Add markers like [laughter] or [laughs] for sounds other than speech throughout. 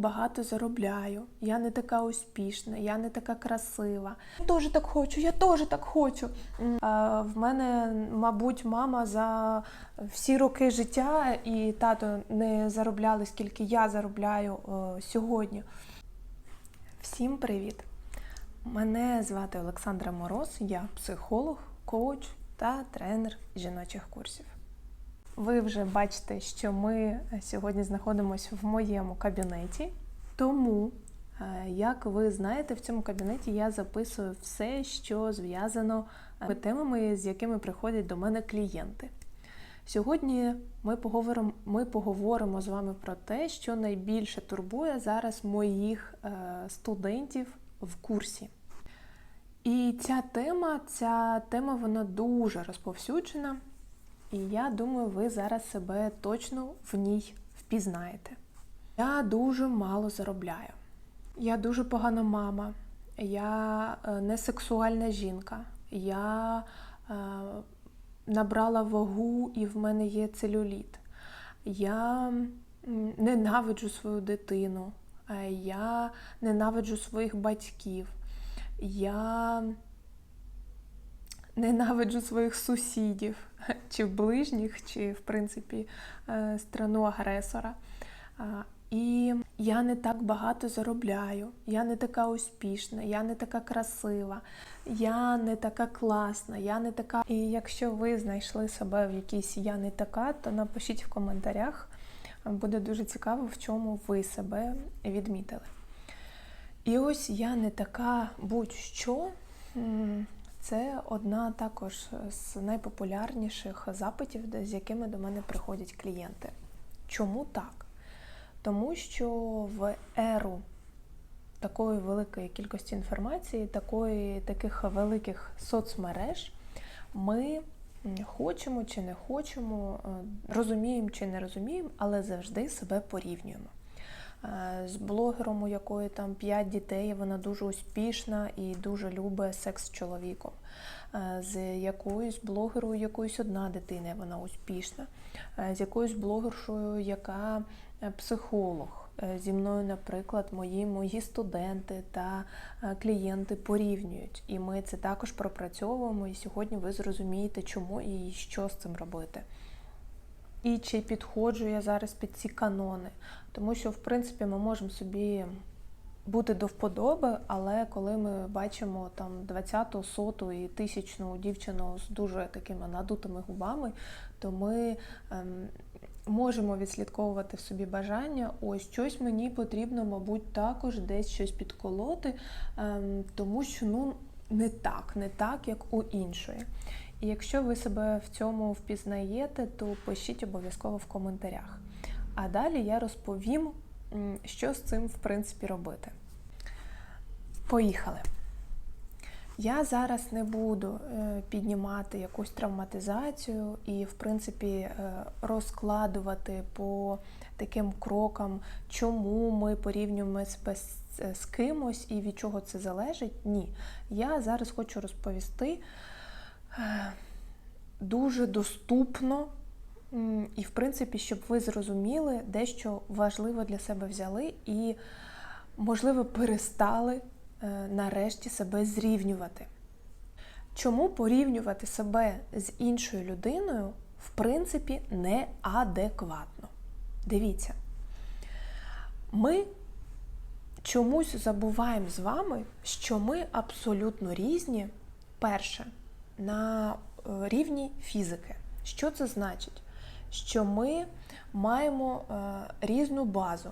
багато заробляю, я не така успішна, я не така красива. Я теж так хочу, я теж так хочу. А, В мене, мабуть, мама за всі роки життя і тато не заробляли, скільки я заробляю е, сьогодні. Всім привіт! Мене звати Олександра Мороз, я психолог, коуч та тренер жіночих курсів. Ви вже бачите, що ми сьогодні знаходимося в моєму кабінеті. Тому, е, як ви знаєте, в цьому кабінеті я записую все, що зв'язано з темами, з якими приходять до мене клієнти. Сьогодні ми поговоримо, ми поговоримо з вами про те, що найбільше турбує зараз моїх е, студентів в курсі. І ця тема, ця тема вона дуже розповсюджена, і я думаю, ви зараз себе точно в ній впізнаєте. Я дуже мало заробляю. Я дуже погана мама, я е, не сексуальна жінка, я е, набрала вагу і в мене є целюліт. Я ненавиджу свою дитину, е, я ненавиджу своїх батьків, я ненавиджу своїх сусідів, [laughs] чи ближніх, чи, в принципі, е, страну агресора. І я не так багато заробляю, я не така успішна, я не така красива, я не така класна, я не така. І якщо ви знайшли себе в якійсь я не така, то напишіть в коментарях. Буде дуже цікаво, в чому ви себе відмітили. І ось я не така будь-що. Це одна також з найпопулярніших запитів, з якими до мене приходять клієнти. Чому так? Тому що в еру такої великої кількості інформації, такої, таких великих соцмереж, ми хочемо чи не хочемо, е, розуміємо чи не розуміємо, але завжди себе порівнюємо. Е, З блогером, у якої там 5 дітей, вона дуже успішна і дуже любить секс з чоловіком. Е, З якоюсь блогерою, у якоїсь одна дитина, вона успішна. Е, З якоюсь блогершою, яка психолог. Зі мною, наприклад, мої, мої студенти та клієнти порівнюють. І ми це також пропрацьовуємо. І сьогодні ви зрозумієте, чому і що з цим робити. І чи підходжу я зараз під ці канони. Тому що, в принципі, ми можемо собі бути до вподоби, але коли ми бачимо там 20-ту, соту і тисячну дівчину з дуже такими надутими губами, то ми ем, можемо відслідковувати в собі бажання, ось щось мені потрібно, мабуть, також десь щось підколоти, ем, тому що ну не так, не так, як у іншої. І якщо ви себе в цьому впізнаєте, то пишіть обов'язково в коментарях. А далі я розповім, що з цим в принципі робити. Поїхали. Я зараз не буду е, піднімати якусь травматизацію і, в принципі, е, розкладувати по таким крокам, чому ми порівнюємо себе з, кимось і від чого це залежить. Ні. Я зараз хочу розповісти дуже доступно і, в принципі, щоб ви зрозуміли, дещо важливо для себе взяли і, можливо, перестали е, нарешті себе зрівнювати. Чому порівнювати себе з іншою людиною, в принципі, неадекватно? Дивіться, ми чомусь забуваємо з вами, що ми абсолютно різні, перше, на е, рівні фізики. Що це значить? Що ми маємо е, різну базу,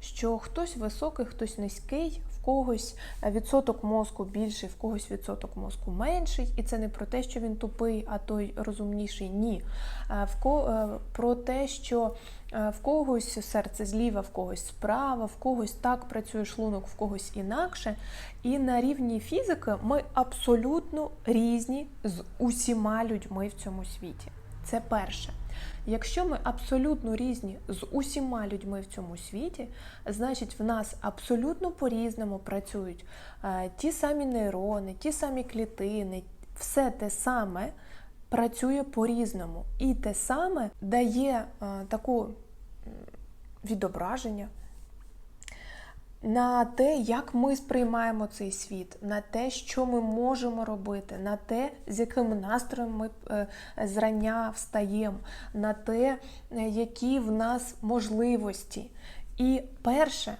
що хтось високий, хтось низький, когось відсоток мозку більший, в когось відсоток мозку менший, і це не про те, що він тупий, а той розумніший. Ні. Е, е, Про те, що е, в когось серце зліва, в когось справа, в когось так працює шлунок, в когось інакше. І на рівні фізики ми абсолютно різні з усіма людьми в цьому світі. Це перше. Якщо ми абсолютно різні з усіма людьми в цьому світі, значить в нас абсолютно по-різному працюють е, ті самі нейрони, ті самі клітини, все те саме працює по-різному. І те саме дає е, таку відображення, на те, як ми сприймаємо цей світ, на те, що ми можемо робити, на те, з яким настроєм ми е, зрання встаємо, на те, е, які в нас можливості. І перше,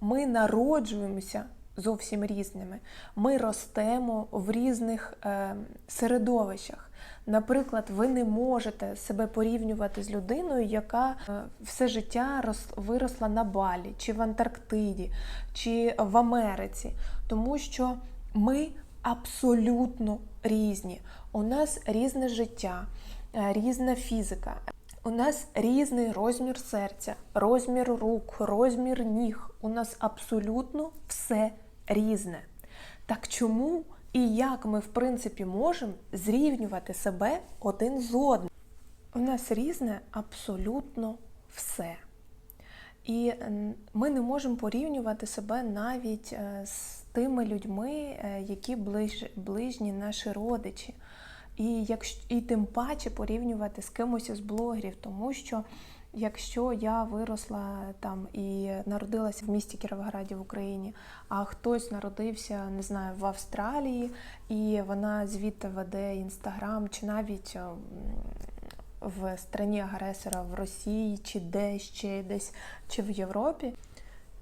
ми народжуємося зовсім різними. Ми ростемо в різних е, середовищах. Наприклад, ви не можете себе порівнювати з людиною, яка е, все життя рос, виросла на Балі, чи в Антарктиді, чи в Америці, тому що ми абсолютно різні. У нас різне життя, е, різна фізика. У нас різний розмір серця, розмір рук, розмір ніг. У нас абсолютно все різне. Так чому і як ми, в принципі, можемо зрівнювати себе один з одним? У нас різне абсолютно все. І ми не можемо порівнювати себе навіть е, з тими людьми, е, які ближ, ближні наші родичі. І, якщо, і тим паче порівнювати з кимось із блогерів, тому що якщо я виросла там і народилася в місті Кіровограді в Україні, а хтось народився, не знаю, в Австралії, і вона звідти веде інстаграм, чи навіть е, в страні агресора в Росії, чи де ще десь, чи в Європі.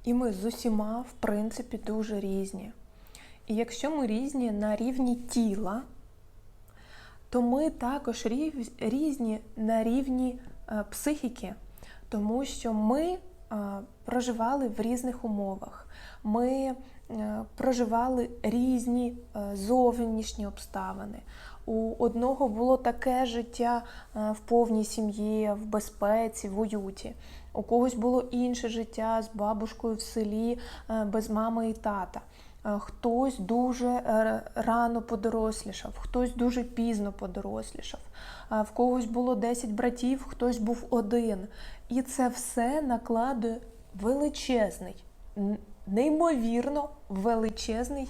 І ми з усіма, в принципі, дуже різні. І якщо ми різні на рівні тіла, то ми також різні на рівні психіки, тому що ми е, проживали в різних умовах, ми е, проживали різні е, зовнішні обставини. У одного було таке життя е, в повній сім'ї, в безпеці, в уюті. У когось було інше життя з бабушкою в селі е, без мами і тата. Е, Хтось дуже е, рано подорослішав, хтось дуже пізно подорослішав. Е, В когось було 10 братів, хтось був один. І це все накладує величезний, неймовірно величезний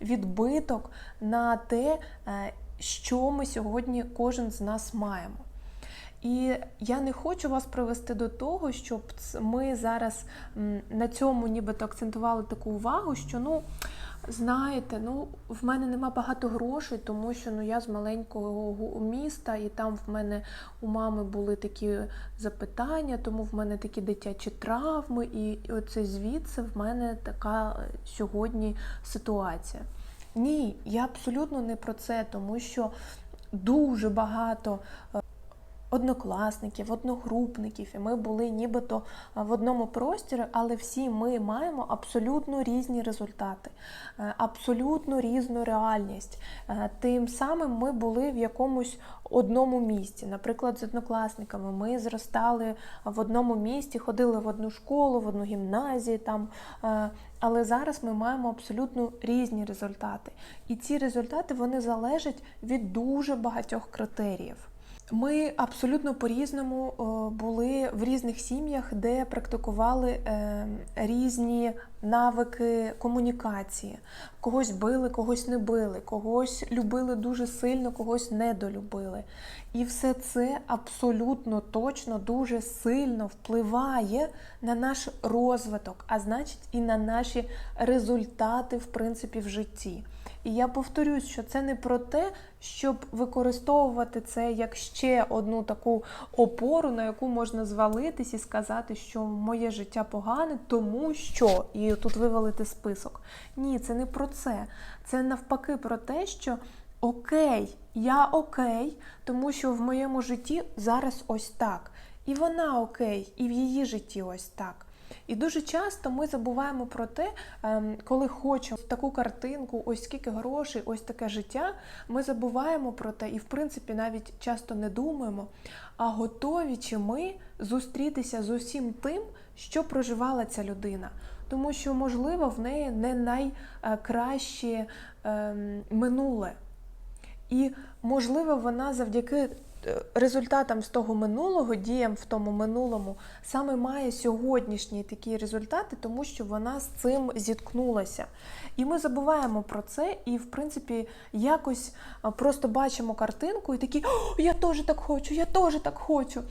відбиток на те, що ми сьогодні кожен з нас маємо. І я не хочу вас привести до того, щоб ми зараз на цьому нібито акцентували таку увагу, що ну знаєте, ну в мене нема багато грошей, тому що ну я з маленького міста, і там в мене у мами були такі запитання, тому в мене такі дитячі травми, і оце звідси в мене така е, сьогодні ситуація. Ні, я абсолютно не про це, тому що дуже багато е, однокласників, одногрупників, і ми були нібито е, в одному просторі, але всі ми маємо абсолютно різні результати, е, абсолютно різну реальність. Е, Тим самим ми були в якомусь одному місті. Наприклад, з однокласниками ми зростали в одному місті, ходили в одну школу, в одну гімназію там. Але зараз ми маємо абсолютно різні результати. І ці результати вони залежать від дуже багатьох критеріїв. Ми абсолютно по-різному е, були в різних сім'ях, де практикували е, різні навики комунікації. Когось били, когось не били, когось любили дуже сильно, когось недолюбили. І все це абсолютно точно дуже сильно впливає на наш розвиток, а значить і на наші результати, в принципі, в житті. І я повторюсь, що це не про те, щоб використовувати це як ще одну таку опору, на яку можна звалитись і сказати, що моє життя погане, тому що і тут вивалити список. Ні, це не про це. Це навпаки про те, що окей, я окей, тому що в моєму житті зараз ось так. І вона окей, і в її житті ось так. І дуже часто ми забуваємо про те, ем, коли хочемо таку картинку, ось скільки грошей, ось таке життя. Ми забуваємо про те, і в принципі навіть часто не думаємо, а готові чи ми зустрітися з усім тим, що проживала ця людина. Тому що, можливо, в неї не найкраще ем, минуле. І, можливо, вона завдяки результатам з того минулого, діям в тому минулому, саме має сьогоднішні такі результати, тому що вона з цим зіткнулася. І ми забуваємо про це, і в принципі якось просто бачимо картинку і такі «О, я теж так хочу, я теж так хочу.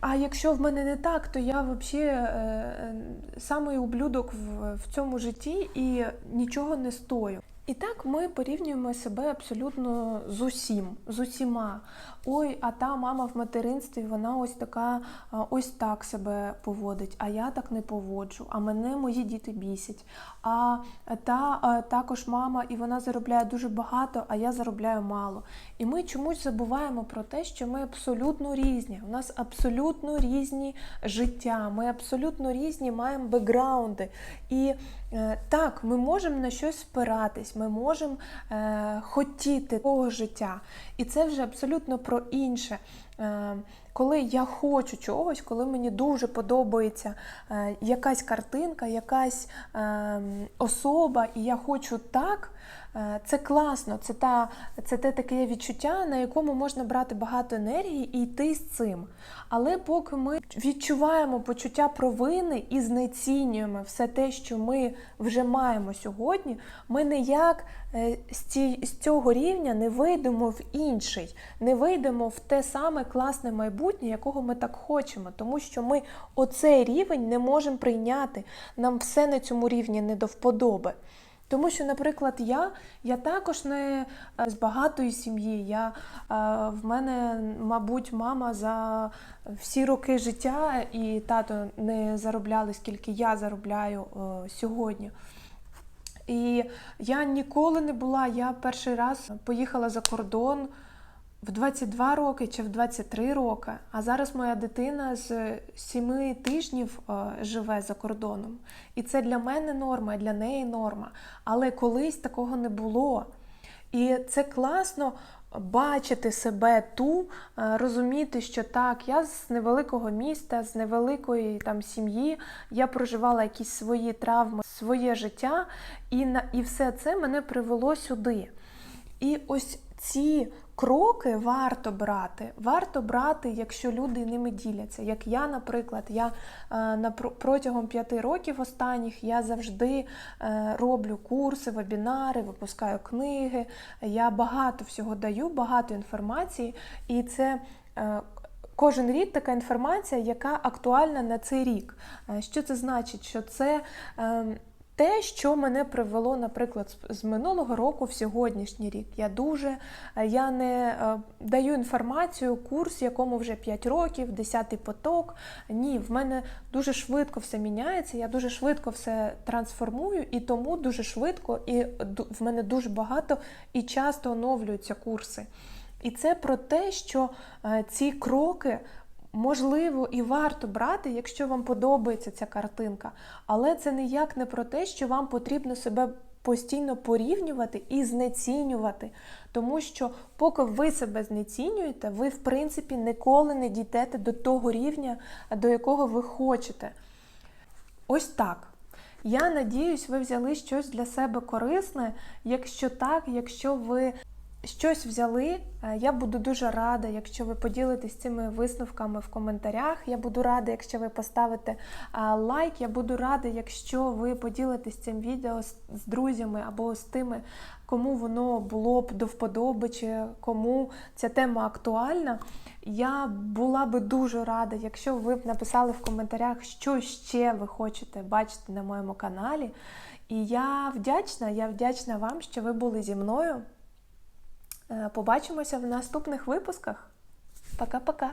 А якщо в мене не так, то я взагалі е, самий ублюдок в цьому житті і нічого не стою. І так ми порівнюємо себе абсолютно з усім, з усіма. Ой, а та мама в материнстві, вона ось така, ось так себе поводить, а я так не поводжу, а мене мої діти бісять. А та також мама, і вона заробляє дуже багато, а я заробляю мало. І ми чомусь забуваємо про те, що ми абсолютно різні. У нас абсолютно різні життя, ми абсолютно різні маємо бекграунди. І е, так, ми можемо на щось спиратись, ми можемо е, хотіти того життя. І це вже абсолютно про інше. Е, коли я хочу чогось, коли мені дуже подобається е, якась картинка, якась е, особа, і я хочу так, це класно, це, та, це те таке відчуття, на якому можна брати багато енергії і йти з цим. Але поки ми відчуваємо почуття провини і знецінюємо все те, що ми вже маємо сьогодні, ми ніяк е, з цього рівня не вийдемо в інший, не вийдемо в те саме класне майбутнє, якого ми так хочемо, тому що ми оцей рівень не можемо прийняти. Нам все на цьому рівні не до вподоби. Тому що, наприклад, я, я також не е, з багатої сім'ї. Я, е, в мене, мабуть, мама за всі роки життя і тато не заробляли, скільки я заробляю сьогодні. І я ніколи не була. Я перший раз поїхала за кордон в 22 роки чи в 23 роки. А зараз моя дитина з 7 тижнів е, живе за кордоном. І це для мене норма, для неї норма. Але колись такого не було. І це класно бачити себе ту, е, розуміти, що так, я з невеликого міста, з невеликої там сім'ї, я проживала якісь свої травми, своє життя, і, на, і все це мене привело сюди. І ось ці кроки варто брати. Варто брати, якщо люди ними діляться. Як я, наприклад, я е, на протягом п'яти років останніх я завжди е, роблю курси, вебінари, випускаю книги. Я багато всього даю, багато інформації, і це. Е, Кожен рік така інформація, яка актуальна на цей рік. Що це значить? Що це е, те, що мене привело, наприклад, з минулого року в сьогоднішній рік. Я дуже я не е, даю інформацію, курс, якому вже 5 років, 10 поток. Ні, в мене дуже швидко все міняється, я дуже швидко все трансформую, і тому дуже швидко, і в мене дуже багато і часто оновлюються курси. І це про те, що е, ці кроки Можливо, і варто брати, якщо вам подобається ця картинка, але це ніяк не про те, що вам потрібно себе постійно порівнювати і знецінювати. Тому що, поки ви себе знецінюєте, ви, в принципі, ніколи не дійдете до того рівня, до якого ви хочете. Ось так. Я надіюсь, ви взяли щось для себе корисне. Якщо так, якщо ви щось взяли. Е, я буду дуже рада, якщо ви поділитесь цими висновками в коментарях. Я буду рада, якщо ви поставите е, лайк. Я буду рада, якщо ви поділитесь цим відео з друзями або з тими, кому воно було б до вподоби, чи кому ця тема актуальна. Я була би дуже рада, якщо ви б написали в коментарях, що ще ви хочете бачити на моєму каналі. І я вдячна, я вдячна вам, що ви були зі мною. Е, побачимося в наступних випусках. Пока-пока!